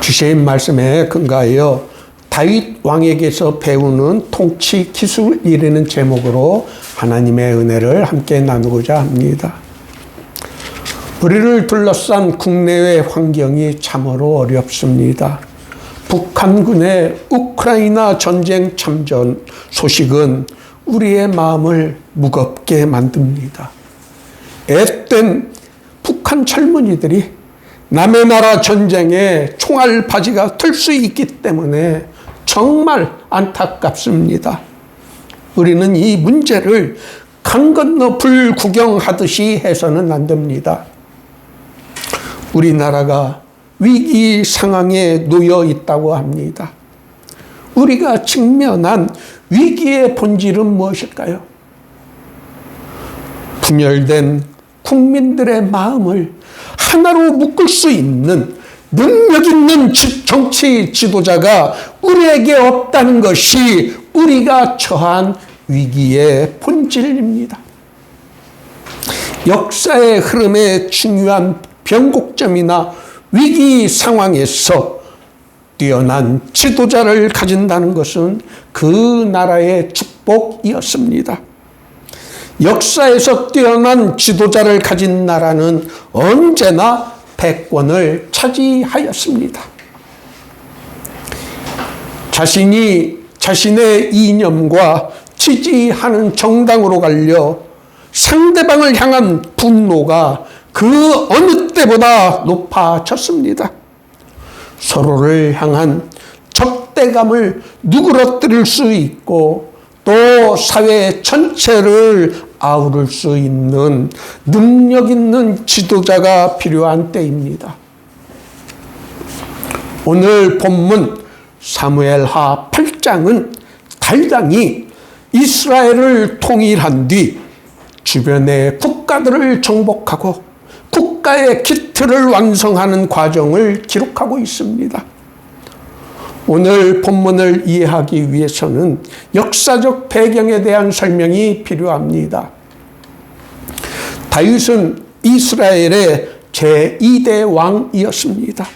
주신 말씀에 근거하여 다윗 왕에게서 배우는 통치 기술이라는 제목으로 하나님의 은혜를 함께 나누고자 합니다. 우리를 둘러싼 국내외 환경이 참으로 어렵습니다. 북한군의 우크라이나 전쟁 참전 소식은 우리의 마음을 무겁게 만듭니다. 앳된 북한 젊은이들이 남의 나라 전쟁에 총알 바지가 들수 있기 때문에 정말 안타깝습니다. 우리는 이 문제를 강 건너 불 구경하듯이 해서는 안 됩니다. 우리나라가 위기 상황에 놓여 있다고 합니다. 우리가 직면한 위기의 본질은 무엇일까요? 분열된 국민들의 마음을 하나로 묶을 수 있는 능력 있는 정치 지도자가 우리에게 없다는 것이 우리가 처한 위기의 본질입니다. 역사의 흐름의 중요한 변곡점이나 위기 상황에서 뛰어난 지도자를 가진다는 것은 그 나라의 축복이었습니다. 역사에서 뛰어난 지도자를 가진 나라는 언제나 패권을 차지하였습니다. 자신이 자신의 이념과 지지하는 정당으로 갈려 상대방을 향한 분노가 그 어느 때보다 높아졌습니다. 서로를 향한 적대감을 누그러뜨릴 수 있고 또 사회 전체를 아우를 수 있는 능력 있는 지도자가 필요한 때입니다. 오늘 본문 사무엘하 8장은 달당이 이스라엘을 통일한 뒤 주변의 국가들을 정복하고 국가의 기틀을 완성하는 과정을 기록하고 있습니다. 오늘 본문을 이해하기 위해서는 역사적 배경에 대한 설명이 필요합니다. 다윗은 이스라엘의 제2대 왕이었습니다.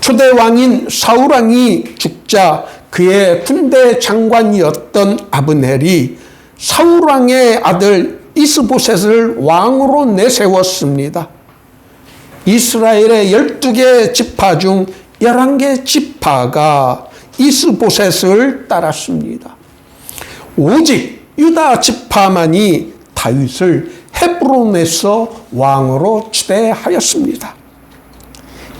초대 왕인 사울왕이 죽자 그의 군대 장관이었던 아브넬이 사울왕의 아들 이스보셋을 왕으로 내세웠습니다. 이스라엘의 12개 지파 중 11개 지파가 이스보셋을 따랐습니다. 오직 유다 지파만이 다윗을 헤브론에서 왕으로 추대하였습니다.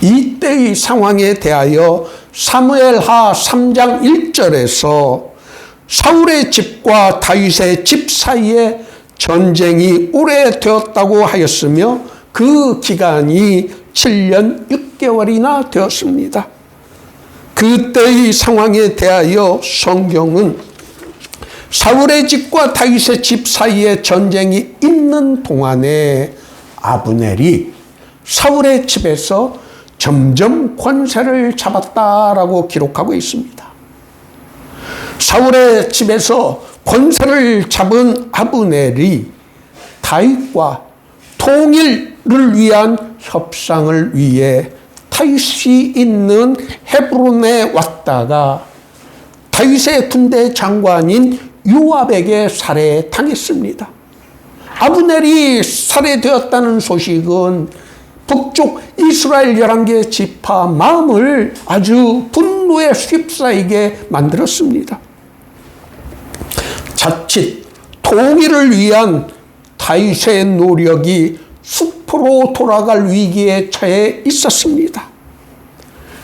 이때의 상황에 대하여 사무엘하 3장 1절에서 사울의 집과 다윗의 집 사이에 전쟁이 오래되었다고 하였으며 그 기간이 7년 6개월이나 되었습니다. 그때의 상황에 대하여 성경은 사울의 집과 다윗의 집 사이에 전쟁이 있는 동안에 아브넬이 사울의 집에서 점점 권세를 잡았다라고 기록하고 있습니다. 사울의 집에서 권세를 잡은 아브넬이 다윗과 통일 을 위한 협상을 위해 다윗이 있는 헤브론에 왔다가 다윗의 군대 장관인 요압에게 살해당했습니다. 아브넬이 살해되었다는 소식은 북쪽 이스라엘 11개 지파 마음을 아주 분노에 휩싸이게 만들었습니다. 자칫 통일을 위한 다윗의 노력이 숲 으로 돌아갈 위기에 처해 있었습니다.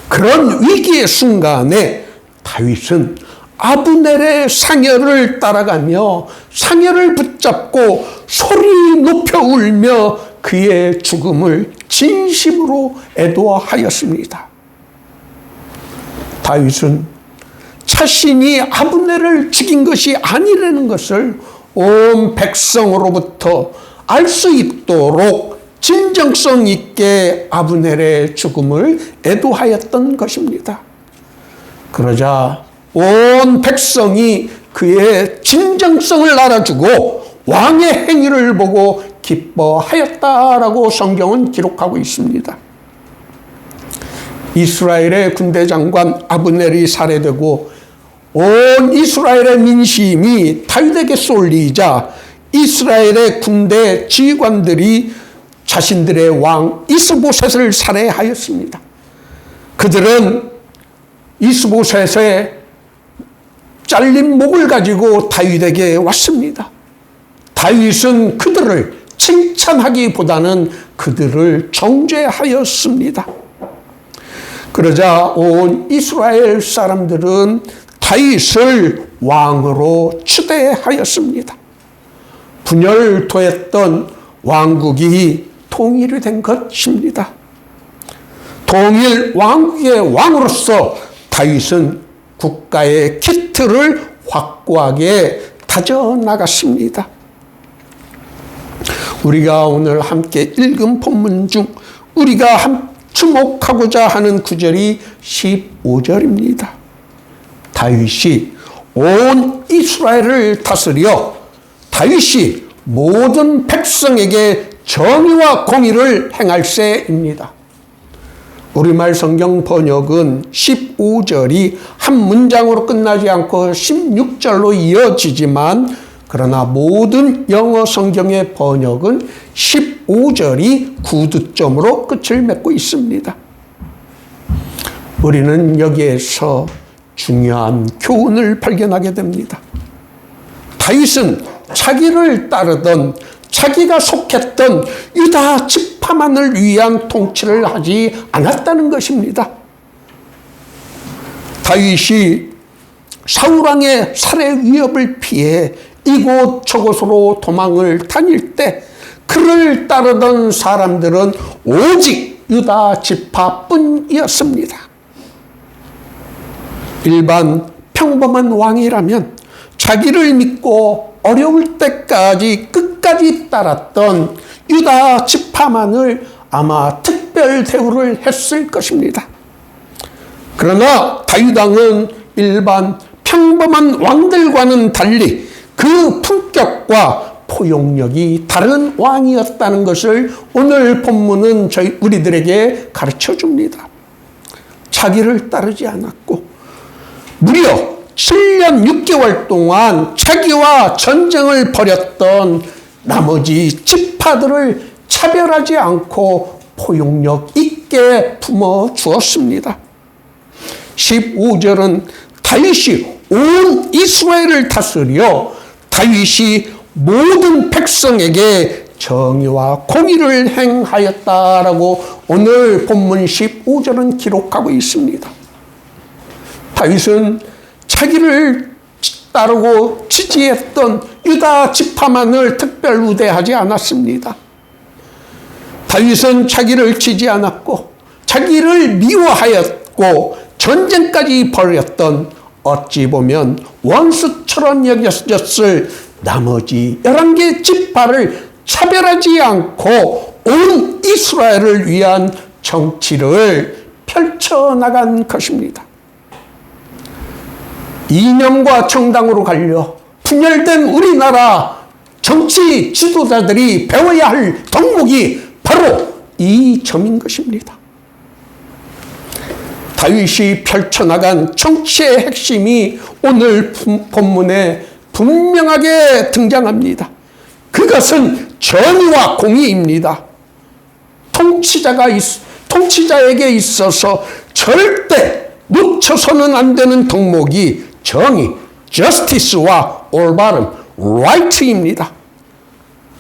그런 위기의 순간에 다윗은 아브넬의 상여를 따라가며 상여를 붙잡고 소리 높여 울며 그의 죽음을 진심으로 애도하였습니다. 다윗은 자신이 아브넬을 죽인 것이 아니라는 것을 온 백성으로부터 알 수 있도록 진정성 있게 아브넬의 죽음을 애도하였던 것입니다. 그러자 온 백성이 그의 진정성을 알아주고 왕의 행위를 보고 기뻐하였다라고 성경은 기록하고 있습니다. 이스라엘의 군대 장관 아브넬이 살해되고 온 이스라엘의 민심이 다윗에게 쏠리자 이스라엘의 군대 지휘관들이 자신들의 왕 이스보셋을 살해하였습니다. 그들은 이스보셋의 잘린 목을 가지고 다윗에게 왔습니다. 다윗은 그들을 칭찬하기보다는 그들을 정죄하였습니다. 그러자 온 이스라엘 사람들은 다윗을 왕으로 추대하였습니다. 분열토했던 왕국이 통일이 된 것입니다. 통일 왕국의 왕으로서 다윗은 국가의 키트를 확고하게 다져 나갔습니다. 우리가 오늘 함께 읽은 본문 중 우리가 주목하고자 하는 구절이 15절입니다. 다윗이 온 이스라엘을 다스려 다윗이 모든 백성에게 정의와 공의를 행할세입니다. 우리말 성경 번역은 15절이 한 문장으로 끝나지 않고 16절로 이어지지만 그러나 모든 영어 성경의 번역은 15절이 구두점으로 끝을 맺고 있습니다. 우리는 여기에서 중요한 교훈을 발견하게 됩니다. 다윗은 자기를 따르던 자기가 속했던 유다 지파만을 위한 통치를 하지 않았다는 것입니다. 다윗이 사울왕의 살해 위협을 피해 이곳 저곳으로 도망을 다닐 때 그를 따르던 사람들은 오직 유다 지파뿐이었습니다. 일반 평범한 왕이라면 자기를 믿고 어려울 때까지 끝 까지 따랐던 유다 지파만을 아마 특별 대우를 했을 것입니다. 그러나 다윗왕은 일반 평범한 왕들과는 달리 그 품격과 포용력이 다른 왕이었다는 것을 오늘 본문은 저희 우리들에게 가르쳐 줍니다. 자기를 따르지 않았고 무려 7년 6개월 동안 자기와 전쟁을 벌였던 나머지 지파들을 차별하지 않고 포용력 있게 품어 주었습니다. 15절은 다윗이 온 이스라엘을 다스려 다윗이 모든 백성에게 정의와 공의를 행하였다라고 오늘 본문 15절은 기록하고 있습니다. 다윗은 자기를 따르고 지지했던 유다 지파만을 특 별 우대하지 않았습니다. 다윗은 자기를 지지 않았고 자기를 미워하였고 전쟁까지 벌였던 어찌 보면 원수처럼 여겼을 나머지 11개 지파를 차별하지 않고 온 이스라엘을 위한 정치를 펼쳐나간 것입니다. 이념과 정당으로 갈려 분열된 우리나라 정치 지도자들이 배워야 할 덕목이 바로 이 점인 것입니다. 다윗이 펼쳐나간 정치의 핵심이 오늘 본문에 분명하게 등장합니다. 그것은 정의와 공의입니다. 통치자가 있, 통치자에게 있어서 절대 놓쳐서는 안 되는 덕목이 정의, justice와 올바름, right입니다.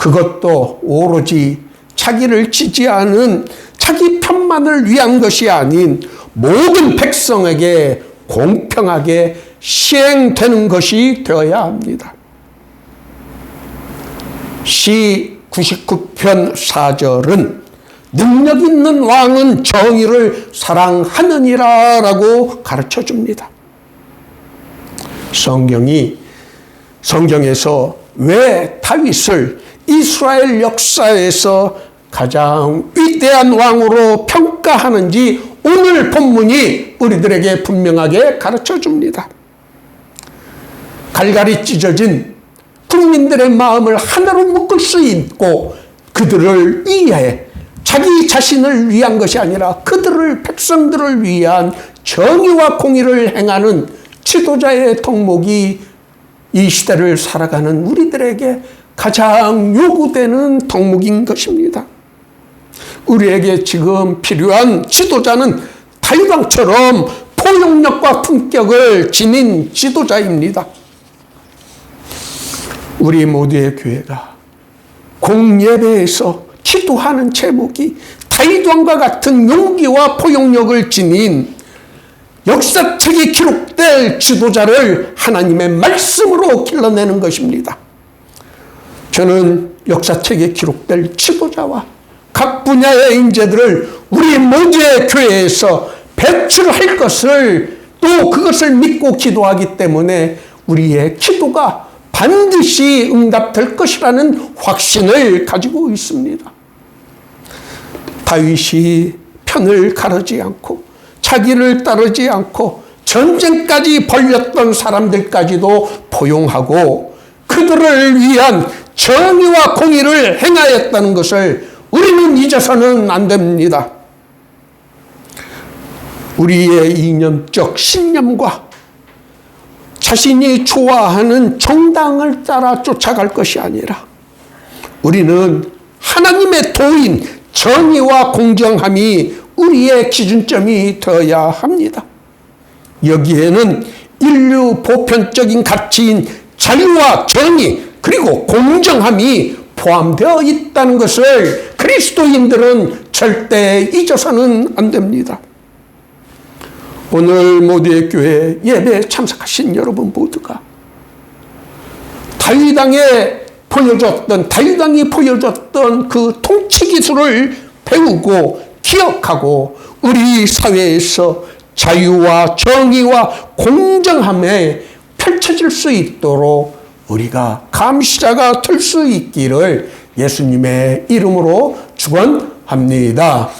그것도 오로지 자기를 지지하는 자기 편만을 위한 것이 아닌 모든 백성에게 공평하게 시행되는 것이 되어야 합니다. 시 99편 4절은 능력 있는 왕은 정의를 사랑하느니라 라고 가르쳐 줍니다. 성경이 성경에서 왜 다윗을 이스라엘 역사에서 가장 위대한 왕으로 평가하는지 오늘 본문이 우리들에게 분명하게 가르쳐 줍니다. 갈갈이 찢어진 국민들의 마음을 하나로 묶을 수 있고 그들을 위해 자기 자신을 위한 것이 아니라 그들을 백성들을 위한 정의와 공의를 행하는 지도자의 덕목이 이 시대를 살아가는 우리들에게 가장 요구되는 덕목인 것입니다. 우리에게 지금 필요한 지도자는 다윗왕처럼 포용력과 품격을 지닌 지도자입니다. 우리 모두의 교회가 공예배에서 기도하는 제목이 다윗왕과 같은 용기와 포용력을 지닌 역사책에 기록될 지도자를 하나님의 말씀으로 길러내는 것입니다. 저는 역사책에 기록될 지도자와 각 분야의 인재들을 우리 모두의 교회에서 배출할 것을 또 그것을 믿고 기도하기 때문에 우리의 기도가 반드시 응답될 것이라는 확신을 가지고 있습니다. 다윗이 편을 가르지 않고 자기를 따르지 않고 전쟁까지 벌렸던 사람들까지도 포용하고 그들을 위한 정의와 공의를 행하였다는 것을 우리는 잊어서는 안 됩니다. 우리의 이념적 신념과 자신이 좋아하는 정당을 따라 쫓아갈 것이 아니라 우리는 하나님의 도인 정의와 공정함이 우리의 기준점이 되어야 합니다. 여기에는 인류 보편적인 가치인 자유와 정의 그리고 공정함이 포함되어 있다는 것을 그리스도인들은 절대 잊어서는 안 됩니다. 오늘 모두의 교회 예배에 참석하신 여러분 모두가 다윗왕에 보여줬던 다윗왕이 보여줬던 그 통치 기술을 배우고 기억하고 우리 사회에서 자유와 정의와 공정함에 펼쳐질 수 있도록 우리가 감시자가 될수 있기를 예수님의 이름으로 축원합니다.